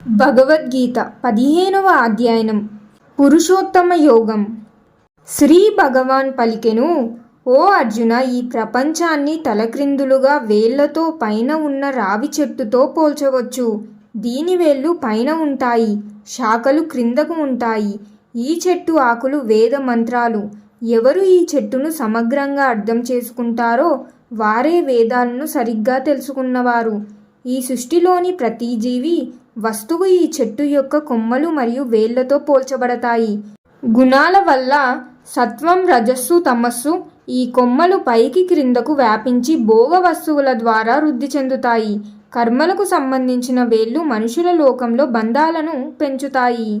భగవద్గీత పదిహేనవ అధ్యయనం. పురుషోత్తమ యోగం. శ్రీ భగవాన్ పలికెను ఓ అర్జున ఈ ప్రపంచాన్ని తలక్రిందులుగా వేళ్ళతో పైన ఉన్న రావి చెట్టుతో పోల్చవచ్చు. దీని వేళ్ళు పైన ఉంటాయి శాఖలు క్రిందకు ఉంటాయి. ఈ చెట్టు ఆకులు వేద మంత్రాలు. ఎవరు ఈ చెట్టును సమగ్రంగా అర్థం చేసుకుంటారో వారే వేదాలను సరిగ్గా తెలుసుకున్నవారు. ఈ సృష్టిలోని ప్రతి జీవి వస్తువు ఈ చెట్టు యొక్క కొమ్మలు మరియు వేళ్ళతో పోల్చబడతాయి. గుణాల వల్ల సత్వం రజస్సు తమస్సు ఈ కొమ్మలు పైకి క్రిందకు వ్యాపించి భోగ వస్తువుల ద్వారా వృద్ధి చెందుతాయి. కర్మలకు సంబంధించిన వేళ్ళు మనుషుల లోకంలో బంధాలను పెంచుతాయి.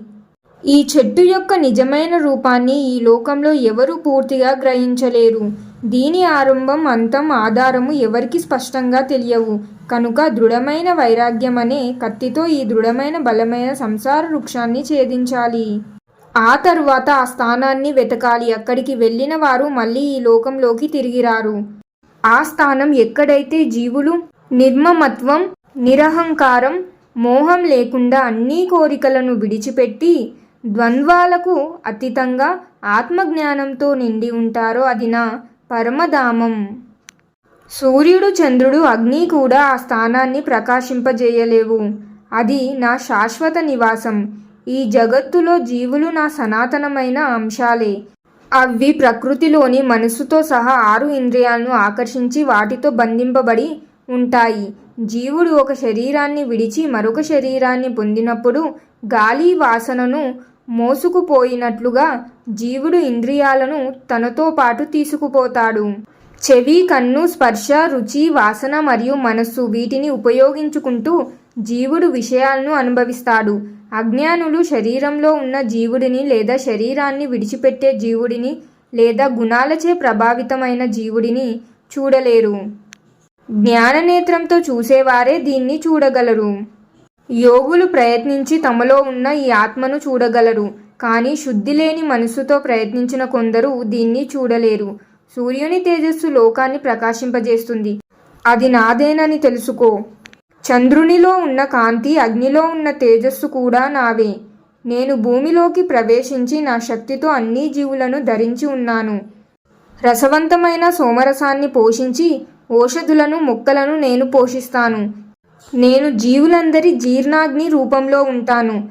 ఈ చెట్టు యొక్క నిజమైన రూపాన్ని ఈ లోకంలో ఎవరు పూర్తిగా గ్రహించలేరు. దీని ఆరంభం అంతం ఆధారము ఎవరికి స్పష్టంగా తెలియవు. కనుక దృఢమైన వైరాగ్యం అనే కత్తితో ఈ దృఢమైన బలమైన సంసార వృక్షాన్ని ఛేదించాలి. ఆ తరువాత ఆ స్థానాన్ని వెతకాలి. అక్కడికి వెళ్ళిన వారు మళ్ళీ ఈ లోకంలోకి తిరిగిరారు. ఆ స్థానం ఎక్కడైతే జీవులు నిర్మమత్వం నిరహంకారం మోహం లేకుండా అన్ని కోరికలను విడిచిపెట్టి ద్వంద్వాలకు అతీతంగా ఆత్మజ్ఞానంతో నిండి ఉంటారో అది నా పరమధామం. సూర్యుడు చంద్రుడు అగ్ని కూడా ఆ స్థానాన్ని ప్రకాశింపజేయలేవు. అది నా శాశ్వత నివాసం. ఈ జగత్తులో జీవులు నా సనాతనమైన అంశాలే. అవి ప్రకృతిలోని మనసుతో సహా ఆరు ఇంద్రియాలను ఆకర్షించి వాటితో బంధింపబడి ఉంటాయి. జీవుడు ఒక శరీరాన్ని విడిచి మరొక శరీరాన్ని పొందినప్పుడు గాలి వాసనను మోసుకుపోయినట్లుగా జీవుడు ఇంద్రియాలను తనతో పాటు తీసుకుపోతాడు. చెవి కన్ను స్పర్శ రుచి వాసన మరియు మనస్సు వీటిని ఉపయోగించుకుంటూ జీవుడు విషయాలను అనుభవిస్తాడు. అజ్ఞానులు శరీరంలో ఉన్న జీవుడిని లేదా శరీరాన్ని విడిచిపెట్టే జీవుడిని లేదా గుణాలచే ప్రభావితమైన జీవుడిని చూడలేరు. జ్ఞాననేత్రంతో చూసేవారే దీన్ని చూడగలరు. యోగులు ప్రయత్నించి తమలో ఉన్న ఈ ఆత్మను చూడగలరు కానీ శుద్ధి లేని మనసుతో ప్రయత్నించిన కొందరు దీన్ని చూడలేరు. సూర్యుని తేజస్సు లోకాన్ని ప్రకాశింపజేస్తుంది. అది నాదేనని తెలుసుకో. చంద్రునిలో ఉన్న కాంతి అగ్నిలో ఉన్న తేజస్సు కూడా నావే. నేను భూమిలోకి ప్రవేశించి నా శక్తితో అన్ని జీవులను ధరించి ఉన్నాను. రసవంతమైన సోమరసాన్ని పోషించి ఓషధులను మొక్కలను నేను పోషిస్తాను. నేను జీవులందరి జీర్ణాగ్ని రూపంలో ఉంటాను.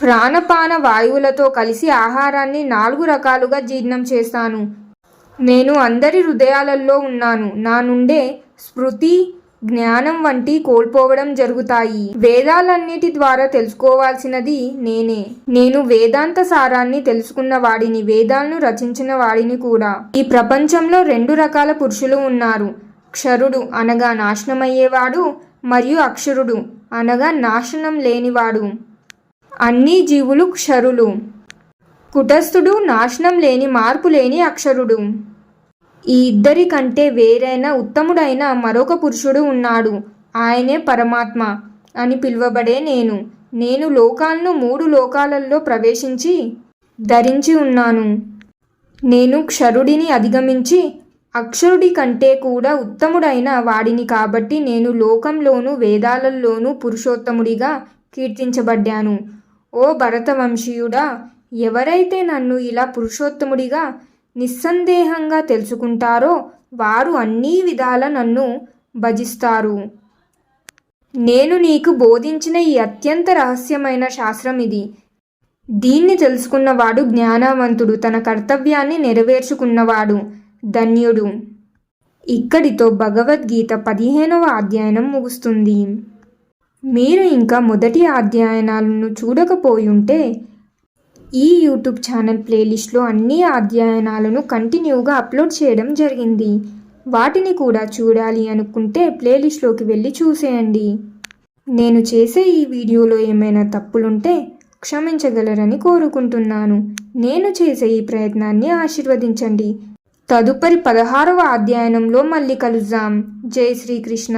ప్రాణపాన వాయువులతో కలిసి ఆహారాన్ని నాలుగు రకాలుగా జీర్ణం చేస్తాను. నేను అందరి హృదయాలలో ఉన్నాను. నా నుండే స్మృతి జ్ఞానం వంటి కోల్పోవడం జరుగుతాయి. వేదాలన్నిటి ద్వారా తెలుసుకోవాల్సినది నేనే. నేను వేదాంత సారాన్ని తెలుసుకున్న వాడిని వేదాలను రచించిన వాడిని కూడా. ఈ ప్రపంచంలో రెండు రకాల పురుషులు ఉన్నారు. క్షరుడు అనగా నాశనమయ్యేవాడు మరియు అక్షరుడు అనగా నాశనం లేనివాడు. అన్ని జీవులు క్షరులు. కుటస్థుడు నాశనం లేని మార్పు లేని అక్షరుడు. ఈ ఇద్దరి కంటే వేరైన ఉత్తముడైన మరొక పురుషుడు ఉన్నాడు. ఆయనే పరమాత్మ అని పిలువబడే నేను. నేను లోకాలను మూడు లోకాలలో ప్రవేశించి ధరించి ఉన్నాను. నేను క్షరుడిని అధిగమించి అక్షరుడి కంటే కూడా ఉత్తముడైన వాడిని కాబట్టి నేను లోకంలోనూ వేదాలలోనూ పురుషోత్తముడిగా కీర్తించబడ్డాను. ఓ భరతవంశీయుడా ఎవరైతే నన్ను ఇలా పురుషోత్తముడిగా నిస్సందేహంగా తెలుసుకుంటారో వారు అన్ని విధాల నన్ను భజిస్తారు. నేను నీకు బోధించిన ఈ అత్యంత రహస్యమైన శాస్త్రం ఇది. దీన్ని తెలుసుకున్నవాడు జ్ఞానవంతుడు తన కర్తవ్యాన్ని నెరవేర్చుకున్నవాడు ధన్యుడు. ఇక్కడితో భగవద్గీత పదిహేనవ అధ్యయనం ముగుస్తుంది. మీరు ఇంకా మొదటి అధ్యయనాలను చూడకపోయుంటే ఈ యూట్యూబ్ ఛానల్ ప్లేలిస్ట్లో అన్ని అధ్యయనాలను కంటిన్యూగా అప్లోడ్ చేయడం జరిగింది. వాటిని కూడా చూడాలి అనుకుంటే ప్లేలిస్ట్లోకి వెళ్ళి చూసేయండి. నేను చేసే ఈ వీడియోలో ఏమైనా తప్పులుంటే క్షమించగలరని కోరుకుంటున్నాను. నేను చేసే ఈ ప్రయత్నాన్ని ఆశీర్వదించండి. తదుపరి పదహారవ అధ్యయనంలో మళ్ళీ కలుద్దాం. జై శ్రీకృష్ణ.